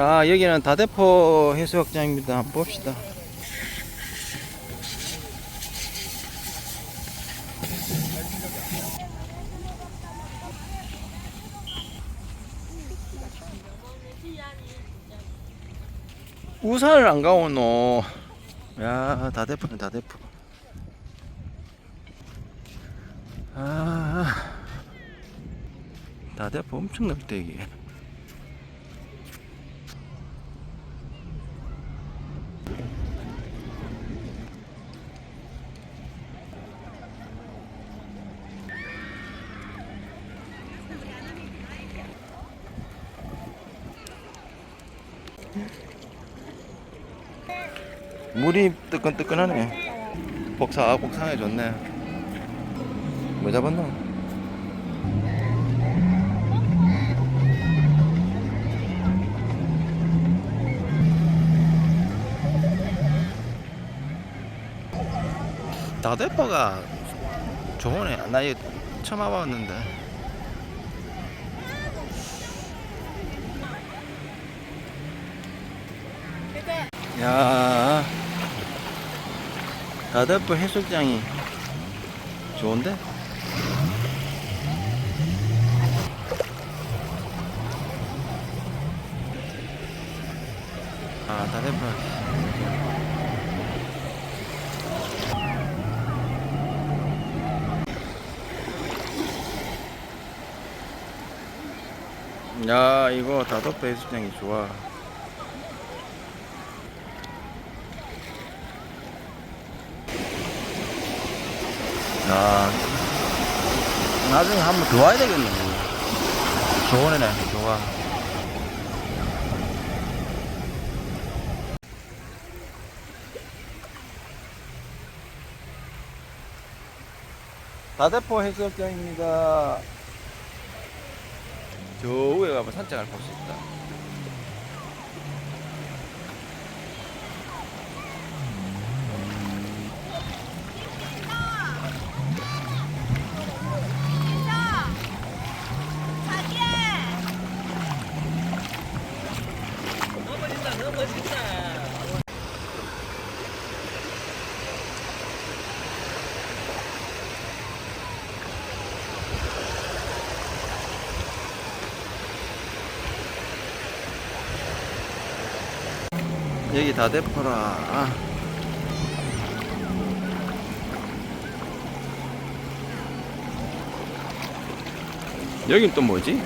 아 여기는 다대포 해수욕장입니다. 한번 봅시다. 우산을 안 가오노. 야 다대포네 다대포. 아 다대포 엄청 넓다 이게. 물이 뜨끈뜨끈하네. 복사 복상해 좋네. 뭐 잡았노? 다대포가 좋으네. 나 이거 처음 와봤는데. 야 다대포 해수욕장이 좋은데? 아 다대포 야 이거 다대포 해수욕장이 좋아 야, 나중에 한 번 더 와야 되겠네. 좋은 애네, 좋아. 다대포 해수욕장입니다. 저 위에 가면 산책을 볼 수 있다. 여기 다대포라. 아. 여긴 또 뭐지?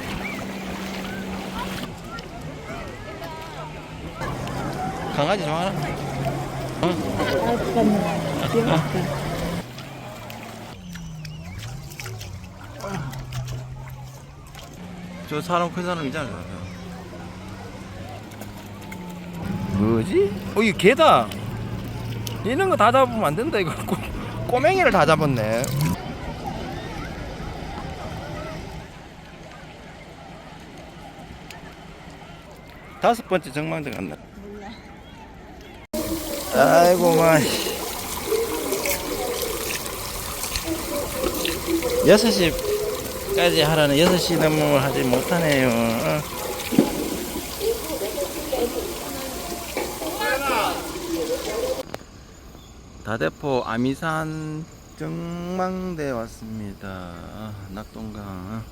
강아지 좋아하나? 어? 저 사람 큰 사람 있잖아. 뭐지? 어, 이거 개다. 이런 거 다 잡으면 안 된다. 이거 꼬, 꼬맹이를 다 잡았네. 다섯 번째 정망대 갔나? 아이고 마. 여섯 시까지 하라는 여섯 시 넘으면 하지 못하네요. 어. 다대포 아미산 정망대 왔습니다. 아, 낙동강.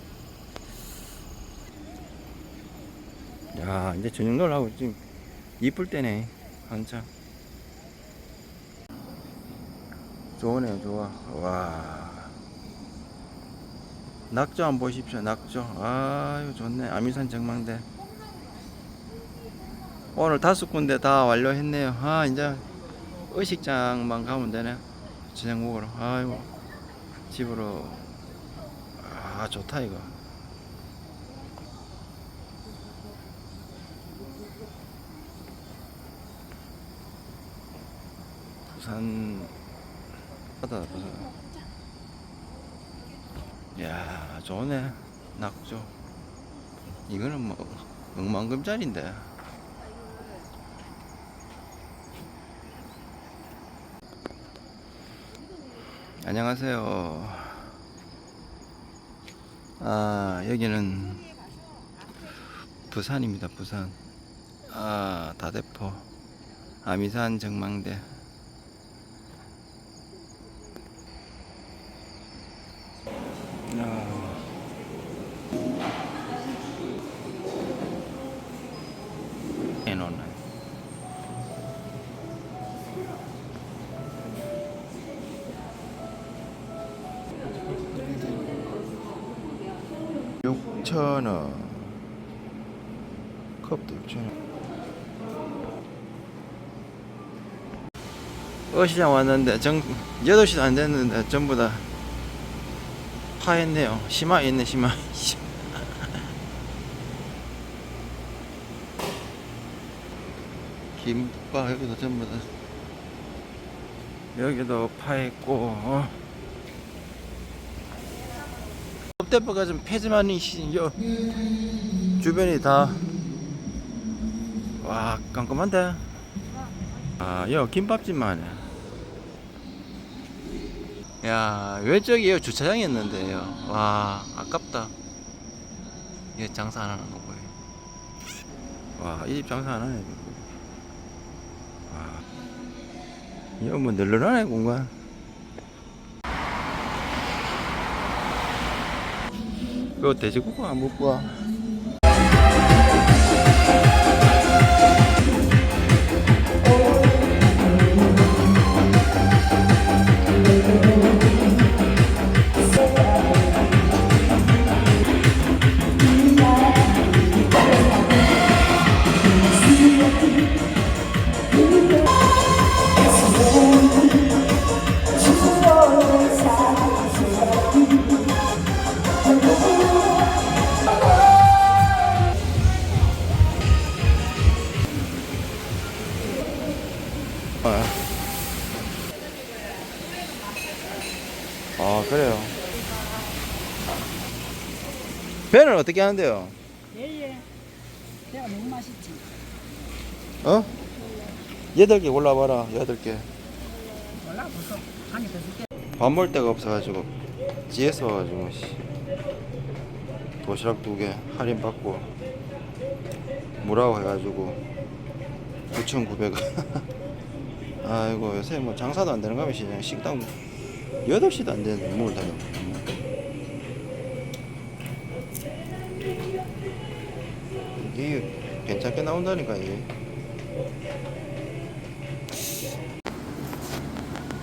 야, 이제 저녁 놀라고 지금 이쁠 때네. 한참. 좋으네요, 좋아. 와. 낙조 한번 보십시오, 낙조. 아유, 좋네. 아미산 정망대. 오늘 다섯 군데 다 완료했네요. 아, 이제 의식장만 가면 되네. 먹으러. 아이고, 집으로. 아, 좋다, 이거. 부산, 바다, 부산. 야 좋네. 낙조. 이거는 뭐, 억만금짜리인데. 안녕하세요. 아, 여기는 부산입니다, 부산. 아 다대포 아미산 정망대 아. 6,000원 컵도 6,000원 어시장 왔는데 정 8시도 안 됐는데 전부 다 파했네요. 심하 있네 심하 김밥 여기도 전부 다. 여기도 파했고 어. 어. 섭대포가 좀 폐지만 이 시- 여 주변이 다 와 깜깜한데 아, 여 김밥집만 해. 야, 왼쪽이 여 주차장이었는데요. 와, 아깝다. 이게 장사 안 하는 거 보여. 와, 이 집 장사 안 하네. 와, 이거 뭐 널널하네 공간. 그거 돼지국밥 안 먹고 와. 배는 어떻게 하는데요? 예예. 내가 너무 맛있지. 어? 여덟 개 골라봐라 여덟 개 몰라 벌써 한개 더 줄게. 밥 먹을 데가 없어가지고 지에서 와가지고 씨. 도시락 두 개 할인 받고 무라고 해가지고 9,900원 아이고 요새 뭐 장사도 안 되는 가면 시장 식당 8시도 안 되는데 문을 닫아 이게 괜찮게 나온다니까 이게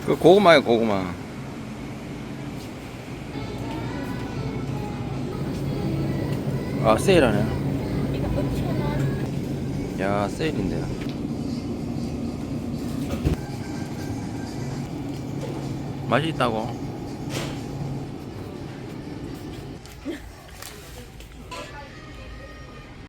그 고구마야 고구마. 아 세일하네. 이거 5천 원. 야 세일인데. 맛이 있다고